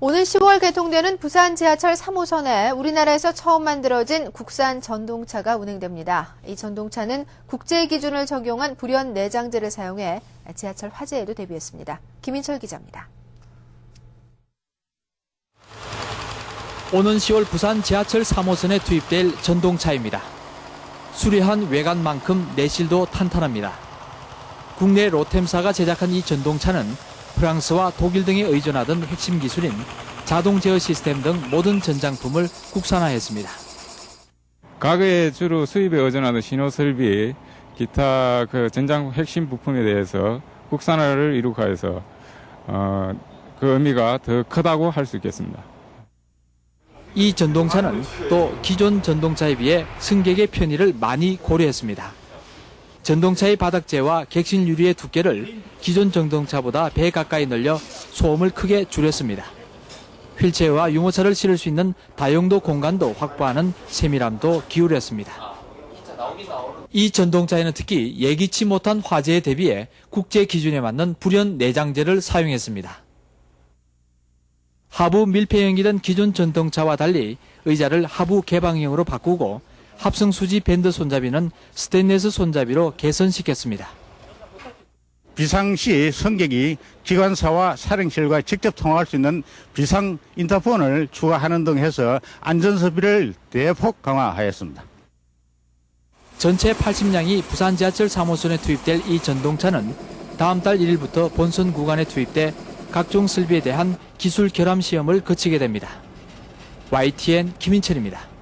오는 10월 개통되는 부산 지하철 3호선에 우리나라에서 처음 만들어진 국산 전동차가 운행됩니다. 이 전동차는 국제 기준을 적용한 불연 내장재를 사용해 지하철 화재에도 대비했습니다. 김인철 기자입니다. 오는 10월 부산 지하철 3호선에 투입될 전동차입니다. 수려한 외관만큼 내실도 탄탄합니다. 국내 로템사가 제작한 이 전동차는 프랑스와 독일 등에 의존하던 핵심 기술인 자동 제어 시스템 등 모든 전장품을 국산화했습니다. 과거에 주로 수입에 의존하던 신호 설비, 기타 그 전장 핵심 부품에 대해서 국산화를 이룩하여서 어, 그 의미가 더 크다고 할 수 있겠습니다. 이 전동차는 또 기존 전동차에 비해 승객의 편의를 많이 고려했습니다. 전동차의 바닥재와 객실 유리의 두께를 기존 전동차보다 배 가까이 늘려 소음을 크게 줄였습니다. 휠체어와 유모차를 실을 수 있는 다용도 공간도 확보하는 세밀함도 기울였습니다. 이 전동차에는 특히 예기치 못한 화재에 대비해 국제 기준에 맞는 불연 내장재를 사용했습니다. 하부 밀폐형이던 기존 전동차와 달리 의자를 하부 개방형으로 바꾸고 합성 수지 밴드 손잡이는 스테인레스 손잡이로 개선시켰습니다. 비상시 승객이 기관사와 사령실과 직접 통화할 수 있는 비상 인터폰을 추가하는 등 해서 안전서비를 대폭 강화하였습니다. 전체 80량이 부산 지하철 3호선에 투입될 이 전동차는 다음 달 1일부터 본선 구간에 투입돼 각종 설비에 대한 기술 결함 시험을 거치게 됩니다. YTN 김인철입니다.